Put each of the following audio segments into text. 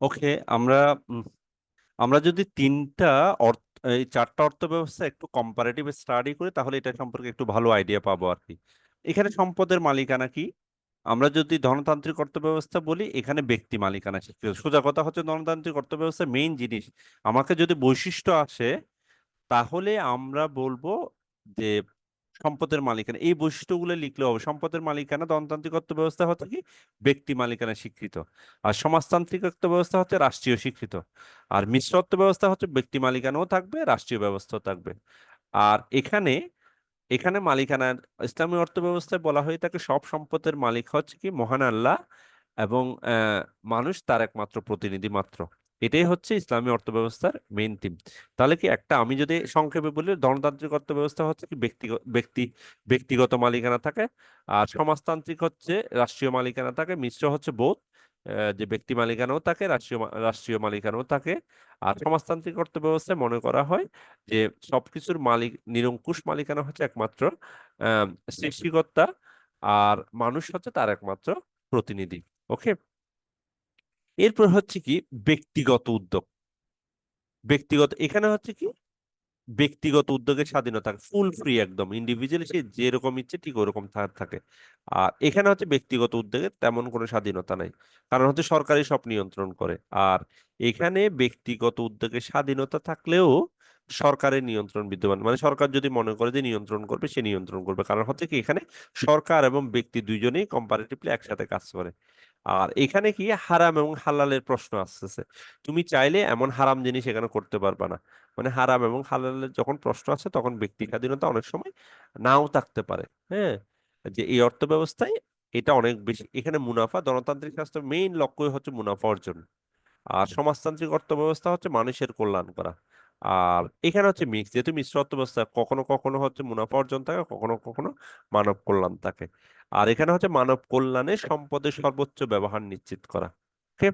ওকে আমরা আমরা যদি তিনটা অর্থ, এই চারটা অর্থ ব্যবস্থা একটু কম্পারেটিভ স্টাডি করি, তাহলে এটা সম্পর্কে একটু ভালো আইডিয়া পাবো আর কি। এখানে সম্পদের মালিকানা কি? আমরা যদি ধনতান্ত্রিক অর্থ ব্যবস্থা বলি, এখানে ব্যক্তি মালিকানা সোজা কথা হচ্ছে ধনতান্ত্রিক অর্থ ব্যবস্থা মেইন জিনিস। আমাকে যদি বৈশিষ্ট্য আসে, তাহলে আমরা বলব যে সম্পদের মালিকানা। এই বৈশিষ্ট্যগুলো লিখলে হবে। সম্পদের মালিকানা ধনতান্ত্রিক অর্থ ব্যবস্থা হচ্ছে কি? ব্যক্তি মালিকানা স্বীকৃত। আর সমাজতান্ত্রিক অর্থ ব্যবস্থা হচ্ছে রাষ্ট্রীয় স্বীকৃত। আর মিশ্র অর্থ ব্যবস্থা হচ্ছে ব্যক্তি মালিকানাও থাকবে, রাষ্ট্রীয় ব্যবস্থাও থাকবে। আর এখানে এখানে মালিকানার ইসলামী অর্থ ব্যবস্থায় বলা হয়ে থাকে সব সম্পদের মালিক হচ্ছে কি মহান আল্লাহ এবং মানুষ তার একমাত্র প্রতিনিধি মাত্র। এটাই হচ্ছে ইসলামী অর্থ ব্যবস্থার মেইন থিম তাহলে কি একটা আমি যদি সংক্ষেপে বলি ধনতান্ত্রিক অর্থ ব্যবস্থা হচ্ছে কি ব্যক্তিগত ব্যক্তি ব্যক্তিগত মালিকানা থাকে আর সমাজতান্ত্রিক হচ্ছে রাষ্ট্রীয় মালিকানা থাকে মিশ্র হচ্ছে বোধ যে ব্যক্তি মালিকানাও থাকে রাষ্ট্রীয় রাষ্ট্রীয় মালিকানাও থাকে। আর সমাজতান্ত্রিক অর্থ ব্যবস্থায় মনে করা হয় যে সবকিছুর মালিক নিরঙ্কুশ মালিকানা হচ্ছে একমাত্র আহ সৃষ্টিকর্তা আর মানুষ হচ্ছে তার একমাত্র প্রতিনিধি ওকে এরপর হচ্ছে কি ব্যক্তিগত উদ্যোগ। ব্যক্তিগত, এখানে হচ্ছে কি ব্যক্তিগত উদ্যোগের স্বাধীনতা ফুল ফ্রি একদম। ইন্ডিভিজুয়াল সে যেরকম ইচ্ছে ঠিক ওরকম থাকে। আর এখানে হচ্ছে ব্যক্তিগত উদ্যোগের তেমন কোনো স্বাধীনতা নাই। কারণ হচ্ছে সরকারি সব নিয়ন্ত্রণ করে। আর এখানে ব্যক্তিগত উদ্যোগের স্বাধীনতা থাকলেও সরকারের নিয়ন্ত্রণ বিদ্যমান। মানে সরকার যদি মনে করে যে নিয়ন্ত্রণ করবে, সে নিয়ন্ত্রণ করবে। কারণ হচ্ছে কি এখানে সরকার এবং ব্যক্তি দুইজনেই কম্পারেটিভলি একসাথে কাজ করে। আর এখানে কি হারাম এবং হালালের প্রশ্ন আসতেছে। তুমি চাইলে এমন হারাম জিনিস এখানে করতে পারবা না। মানে হারাম এবং হালালের যখন প্রশ্ন আছে, তখন ব্যক্তি স্বাধীনতা অনেক সময় নাও থাকতে পারে। হ্যাঁ? যে এই অর্থ ব্যবস্থায় এটা অনেক বেশি, এখানে মুনাফা গণতান্ত্রিক রাষ্ট্রের মেইন লক্ষ্যই হচ্ছে মুনাফা অর্জন। আর সমাজতান্ত্রিক অর্থ ব্যবস্থা হচ্ছে মানুষের কল্যাণ করা। আর এখানে হচ্ছে মিক্স যেহেতু মিশ্র অর্থব্যবস্থা কখনো কখনো হচ্ছে মুনাফা অর্জন থাকে, কখনো কখনো মানব কল্যাণ থাকে। আর এখানে হচ্ছে মানব কল্যাণে সম্পদের সর্বোচ্চ ব্যবহার নিশ্চিত করা ওকে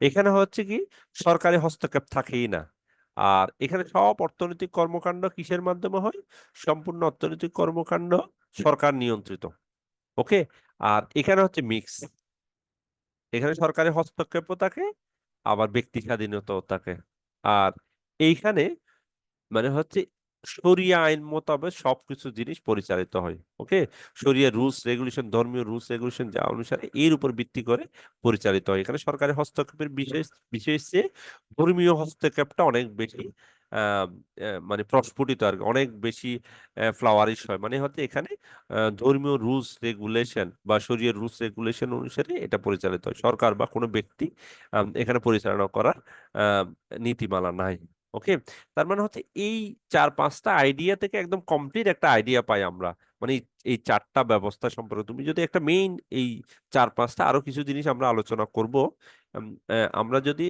এখানে হচ্ছে কি, সরকারি হস্তক্ষেপ থাকেই না। আর এখানে সব অর্থনৈতিক কর্মকাণ্ড কিসের মাধ্যমে হয়? সম্পূর্ণ অর্থনৈতিক কর্মকাণ্ড সরকার নিয়ন্ত্রিত ওকে আর এখানে হচ্ছে মিক্স এখানে সরকারি হস্তক্ষেপও থাকে, আবার ব্যক্তি স্বাধীনতাও থাকে। আর এইখানে মানে হচ্ছে শরিয়া আইন মোতাবেক সবকিছু জিনিস পরিচালিত হয় ওকে শরিয়া রুলস রেগুলেশন ধর্মীয় রুলস রেগুলেশন যা অনুসারে এর উপর ভিত্তি করে পরিচালিত হয়। এখানে সরকারি হস্তক্ষেপের বিশেষ বিশেষ চেয়ে ধর্মীয় হস্তক্ষেপটা অনেক বেশি মানে প্রস্ফুটিত আর অনেক বেশি ফ্লাওয়ারিশ হয়। মানে হচ্ছে এখানে ধর্মীয় রুলস রেগুলেশন বা শরিয়া রুলস রেগুলেশন অনুসারে এটা পরিচালিত হয়। সরকার বা কোনো ব্যক্তি এখানে পরিচালনা করার নীতিমালা নাই। ওকে? তার মানে হচ্ছে এই চার পাঁচটা আইডিয়া থেকে একদম কমপ্লিট একটা আইডিয়া পাই আমরা। মানে এই চারটা ব্যবস্থা সম্পর্কে। তুমি যদি একটা মেইন এই চার পাঁচটা আরও কিছু জিনিস আমরা আলোচনা করব আমরা যদি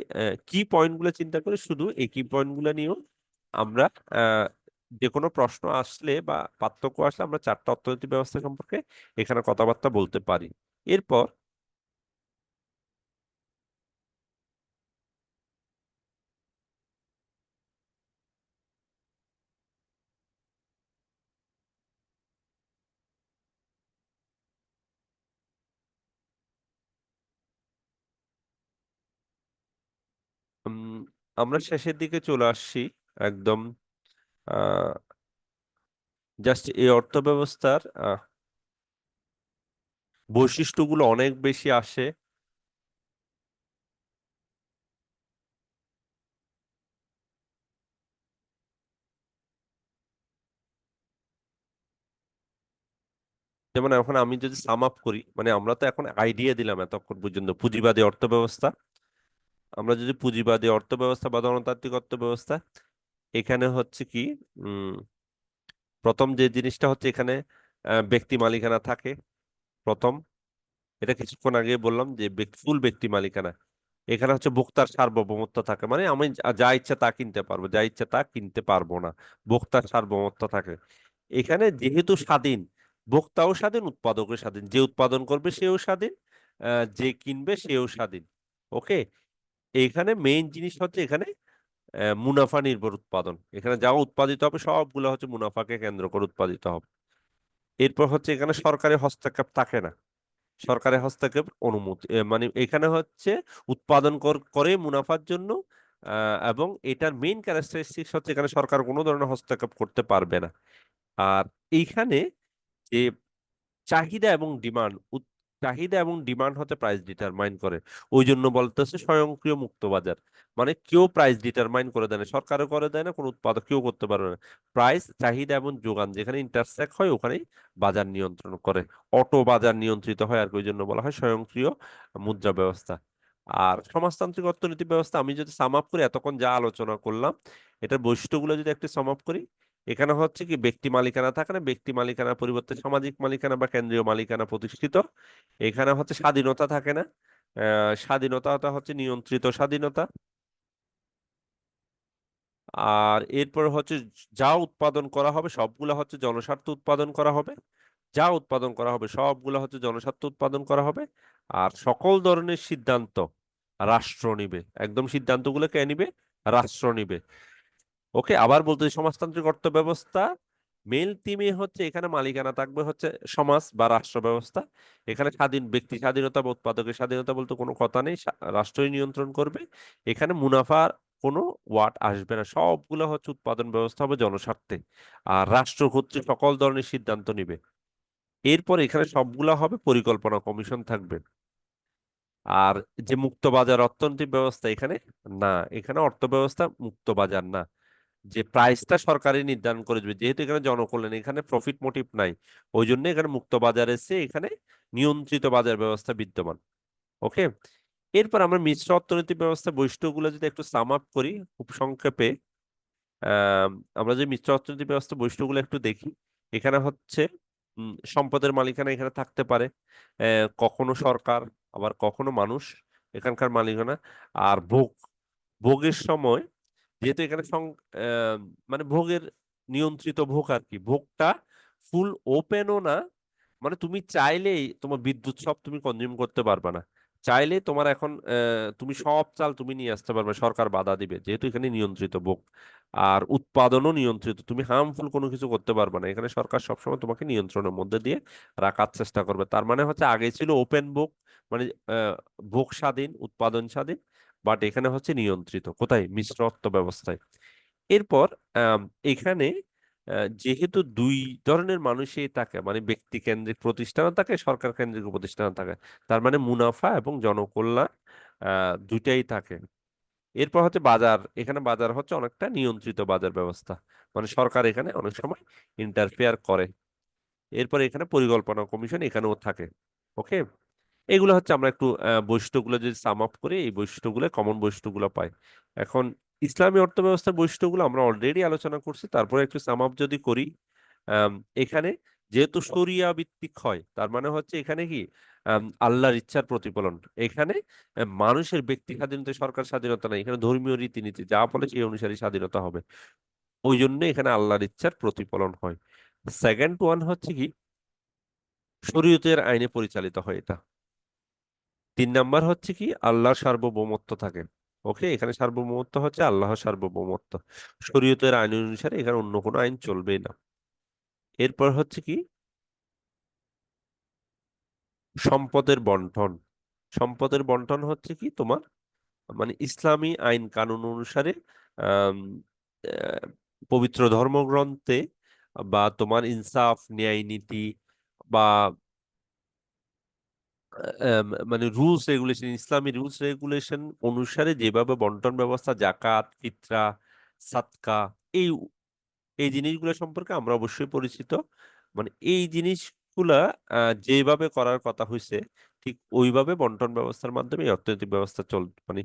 কি পয়েন্টগুলো চিন্তা করি, শুধু এই কি পয়েন্টগুলো নিয়েও আমরা যে কোনো প্রশ্ন আসলে বা পার্থক্য আসলে আমরা চারটা অর্থনৈতিক ব্যবস্থা সম্পর্কে এখানে কথাবার্তা বলতে পারি। এরপর উম, আমরা শেষের দিকে চলে আসছি একদম জাস্ট এই অর্থ ব্যবস্থার বৈশিষ্ট্যগুলো অনেক বেশি আসে। যেমন এখন আমি যদি সাম আপ করি মানে আমরা তো এখন আইডিয়া দিলাম এতক্ষণ পর্যন্ত পুঁজিবাদী অর্থ ব্যবস্থা আমরা যদি পুঁজিবাদী অর্থ ব্যবস্থা বা গণতান্ত্রিক অর্থ ব্যবস্থা এখানে হচ্ছে কি প্রথম যে জিনিসটা হচ্ছে এখানে ব্যক্তি মালিকানা থাকে, প্রথম। এটা কিছুক্ষণ আগে বললাম যে ফুল ব্যক্তি মালিকানা। এখানে হচ্ছে ভোক্তার সার্বভৌমত্ব থাকে মানে আমি যা ইচ্ছা তা কিনতে পারব, যা ইচ্ছা তা কিনতে পারব না, ভোক্তার সার্বভৌমত্ব থাকে। এখানে যেহেতু স্বাধীন, ভোক্তাও স্বাধীন, উৎপাদকও স্বাধীন, যে উৎপাদন করবে সেও স্বাধীন যে কিনবে সেও স্বাধীন, ওকে? এইখানে মেইন জিনিস হচ্ছে এখানে মুনাফা নির্ভর উৎপাদন। এখানে যা উৎপাদিত হবে, সবগুলো হচ্ছে মুনাফাকে কেন্দ্র করে উৎপাদিত হবে। এরপর হচ্ছে এখানে সরকারি হস্তক্ষেপ থাকে না। সরকারের হস্তক্ষেপ অনুমতি মানে এখানে হচ্ছে উৎপাদন করে মুনাফার জন্য এবং এটার মেইন ক্যারেক্টারিস্টিক্স হচ্ছে এখানে সরকার কোনো ধরনের হস্তক্ষেপ করতে পারবে না। আর এইখানে যে চাহিদা এবং ডিমান্ড চাহিদা এবং ডিমান্ড হতে প্রাইস ডিটারমাইন করে। ওই জন্য বলতেছে স্বয়ংক্রিয় মুক্ত বাজার মানে কেউ প্রাইস ডিটারমাইন করে দেয় না, সরকারও করে দেয় না, কোনো উৎপাদক কেউ করতে পারবে না। প্রাইস চাহিদা এবং যোগান যেখানে ইন্টারসেক্ট হয়, ওখানেই বাজার নিয়ন্ত্রণ করে। অটো বাজার নিয়ন্ত্রিত হয় আর ওই জন্য বলা হয় স্বয়ংক্রিয় মুদ্রা ব্যবস্থা। আর সমাজতান্ত্রিক অর্থনীতি ব্যবস্থা, আমি যদি সাম আপ করি, এতক্ষণ যা আলোচনা করলাম, এটার বৈশিষ্ট্যগুলো যদি একটু সাম আপ করি এখানে হচ্ছে কি ব্যক্তি মালিকানা থাকে না, ব্যক্তি মালিকানার পরিবর্তে সামাজিক মালিকানা বা কেন্দ্রীয় মালিকানা প্রতিষ্ঠিত। এখানে হচ্ছে স্বাধীনতা থাকে না স্বাধীনতাটা হচ্ছে নিয়ন্ত্রিত স্বাধীনতা। আর এরপর হচ্ছে যা উৎপাদন করা হবে সবগুলো হচ্ছে জনস্বার্থ উৎপাদন করা হবে। যা উৎপাদন করা হবে সবগুলো হচ্ছে জনস্বার্থ উৎপাদন করা হবে। আর সকল ধরনের সিদ্ধান্ত রাষ্ট্র নিবে। একদম সিদ্ধান্তগুলো কে নিবে, রাষ্ট্র নিবে। ওকে, আবার বলতে সমাজতান্ত্রিক অর্থ ব্যবস্থা মেল টিমে হচ্ছে এখানে মালিকানা থাকবে হচ্ছে সমাজ বা রাষ্ট্র ব্যবস্থা এখানে স্বাধীন, ব্যক্তি স্বাধীনতা বা উৎপাদকের স্বাধীনতা বলতে কোনো কথা নেই রাষ্ট্রই নিয়ন্ত্রণ করবে। এখানে মুনাফার কোনো ওয়াট আসবে না, সবগুলো হচ্ছে উৎপাদন ব্যবস্থা হবে জনস্বার্থে। আর রাষ্ট্র হচ্ছে সকল ধরনের সিদ্ধান্ত নিবে। এরপর এখানে সবগুলা হবে পরিকল্পনা কমিশন থাকবে। আর যে মুক্ত বাজার অর্থনৈতিক ব্যবস্থা এখানে না, এখানে অর্থ ব্যবস্থা মুক্ত বাজার না। যে প্রাইসটা সরকারই নির্ধারণ করে দেবে। যেহেতু এখানে জনকল্যাণ, এখানে প্রফিট মোটিভ নাই। ওই জন্য এখানে মুক্ত বাজার এসে এখানে নিয়ন্ত্রিত বাজার ব্যবস্থা বিদ্যমান। ওকে এরপর আমরা মিশ্র অর্থনৈতিক ব্যবস্থা বৈশিষ্ট্যগুলো যদি একটু সাম আপ করি খুব সংক্ষেপে আমরা যে মিশ্র অর্থনৈতিক ব্যবস্থা বৈশিষ্ট্যগুলো একটু দেখি। এখানে হচ্ছে সম্পদের মালিকানা এখানে থাকতে পারে। কখনো সরকার, আবার কখনো মানুষ এখানকার মালিকানা। আর ভোগ, ভোগের সময় যেহেতু এখানে মানে ভোগের নিয়ন্ত্রিত ভোগ আর কি। ভোগটা ফুল ওপেনও না মানে তুমি চাইলেই তোমার বিদ্যুৎ সব তুমি কনজিউম করতে পারবে না। চাইলে তোমার এখন তুমি সব চাল তুমি নিয়ে আসতে পারবে, সরকার বাধা দিবে, যেহেতু এখানে নিয়ন্ত্রিত ভোগ। আর উৎপাদনও নিয়ন্ত্রিত, তুমি হার্মফুল কোনো কিছু করতে পারবে না। এখানে সরকার সবসময় তোমাকে নিয়ন্ত্রণের মধ্যে দিয়ে রাখার চেষ্টা করবে। তার মানে হচ্ছে আগে ছিল ওপেন ভোগ মানে ভোগ স্বাধীন, উৎপাদন স্বাধীন। বাট এখানে হচ্ছে নিয়ন্ত্রিত। কোথায়? মিশ্র অর্থ ব্যবস্থায়। এরপর এখানে যেহেতু দুই ধরনের মানুষই থাকে মানে ব্যক্তি কেন্দ্রিক প্রতিষ্ঠানও থাকে সরকার কেন্দ্রিক প্রতিষ্ঠান থাকে তার মানে মুনাফা এবং জনকল্যাণ আহ, দুইটাই থাকে। এরপর হচ্ছে বাজার। এখানে বাজার হচ্ছে অনেকটা নিয়ন্ত্রিত বাজার ব্যবস্থা। মানে সরকার এখানে অনেক সময় ইন্টারফেয়ার করে। এরপর এখানে পরিকল্পনা কমিশন এখানেও থাকে। ওকে এগুলো হচ্ছে আমরা একটু বৈশিষ্ট্যগুলো যদি সাম আপ করি, এই বৈশিষ্ট্যগুলো কমন বৈশিষ্ট্যগুলো পাই। এখন ইসলামী অর্থব্যবস্থার বৈশিষ্ট্যগুলো আমরা অলরেডি আলোচনা করছি, তারপরে একটু সাম আপ যদি করি এখানে যেহেতু শরিয়া ভিত্তিক হয়, তার মানে হচ্ছে এখানে কি? আল্লাহর ইচ্ছার প্রতিফলন। এখানে মানুষের ব্যক্তি স্বাধীনতা সরকার স্বাধীনতা নাই, এখানে ধর্মীয় রীতিনীতি, যা বলে সেই অনুসারে স্বাধীনতা হবে। ওই জন্য এখানে আল্লাহর ইচ্ছার প্রতিফলন হয়। সেকেন্ড ওয়ান হচ্ছে কি? শরীয়তের আইনে পরিচালিত হয় এটা। তিন নাম্বার হচ্ছে কি, আল্লাহর সার্বভৌমত্ব থাকে। ওকে, এখানে সার্বভৌমত্ব হচ্ছে আল্লাহর সার্বভৌমত্ব। শরীয়তের আইন অনুসারে এখানে অন্য কোনো আইন চলবেই না। এরপর হচ্ছে কি, সম্পদের বন্টন। সম্পদের বন্টন হচ্ছে কি তোমার মানে ইসলামী আইন কানুন অনুসারে পবিত্র ধর্মগ্রন্থে বা তোমার ইনসাফ, ন্যায় নীতি বা মানে রুলস রেগুলেশন ইসলামী রুলস রেগুলেশন অনুসারে যেভাবে বন্টন ব্যবস্থা জাকাত ফিতরা সাতকা এই এই জিনিসগুলো সম্পর্কে আমরা অবশ্যই পরিচিত। মানে এই জিনিসগুলা যেভাবে করার কথা হয়েছে ঠিক ওইভাবে বন্টন ব্যবস্থার মাধ্যমে অর্থনৈতিক ব্যবস্থা চল মানে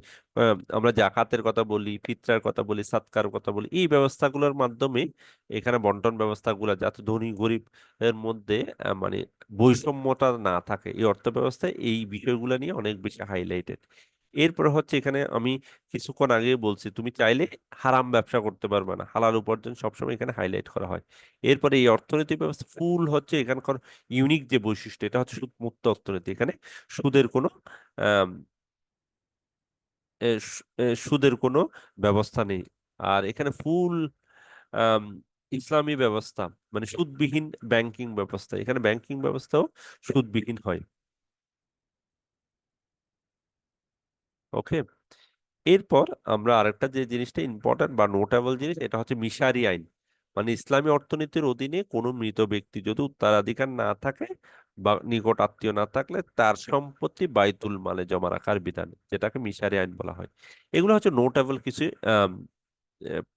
আমরা জাকাতের কথা বলি, ফিতরার কথা বলি, সাতকার কথা বলি, এই ব্যবস্থাগুলোর মাধ্যমে এখানে বন্টন ব্যবস্থাগুলো যাতে ধনী গরিব এর মধ্যে মানে বৈষম্যটা না থাকে, এই অর্থ ব্যবস্থায় এই বিষয়গুলো নিয়ে অনেক বেশি হাইলাইটেড এরপর হচ্ছে এখানে আমি কিছুক্ষণ আগে বলছি, তুমি চাইলে হারাম ব্যবসা করতে পারবে না। হালাল উপার্জন সবসময় এখানে হাইলাইট করা হয়। এরপরে এই অর্থনৈতিক ব্যবস্থা ফুল হচ্ছে এখানকার ইউনিক যে বৈশিষ্ট্য, এটা হচ্ছে সুদ মুক্ত অর্থনীতি। এখানে সুদের কোনো সুদের কোনো ব্যবস্থা নেই। আর এখানে ফুল ইসলামী ব্যবস্থা মানে সুদবিহীন ব্যাংকিং ব্যবস্থা। এখানে ব্যাংকিং ব্যবস্থাও সুদবিহীন হয়। ওকে? এরপর আমরা আরেকটা যে জিনিসটা ইম্পর্ট্যান্ট বা নোটেবল জিনিস, এটা হচ্ছে মিশারি আইন। মানে ইসলামী অর্থনীতির অধীনে কোনো মৃত ব্যক্তি যদি উত্তরাধিকার না থাকে বা নিকট আত্মীয় না থাকলে তার সম্পত্তি বাইতুল মালে জমা রাখার বিধান, যেটাকে মিশারি আইন বলা হয়। এগুলো হচ্ছে নোটেবল কিছু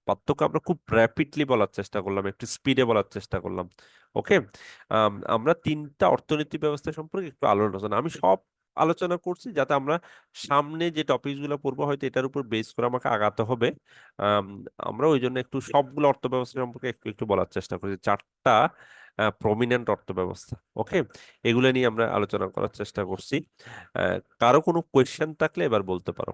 পার্থক্য আমরা খুব র্যাপিডলি বলার চেষ্টা করলাম, একটু স্পিডে বলার চেষ্টা করলাম। ওকে? আমরা তিনটা অর্থনীতি ব্যবস্থা সম্পর্কে একটু আলোচনা, আমি সব আলোচনা করছি যাতে আমরা সামনে যে টপিকসগুলো পড়ব হয়তো এটার উপর বেস করে আমাকে আগাতে হবে। আম, আমরা ওই জন্য একটু সবগুলো অর্থ ব্যবস্থা সম্পর্কে একটু একটু বলার চেষ্টা করছি চারটা প্রমিনেন্ট অর্থ ব্যবস্থা ওকে এগুলো নিয়ে আমরা আলোচনা করার চেষ্টা করছি। কারও কোনো কোয়েশ্চেন থাকলে এবার বলতে পারো।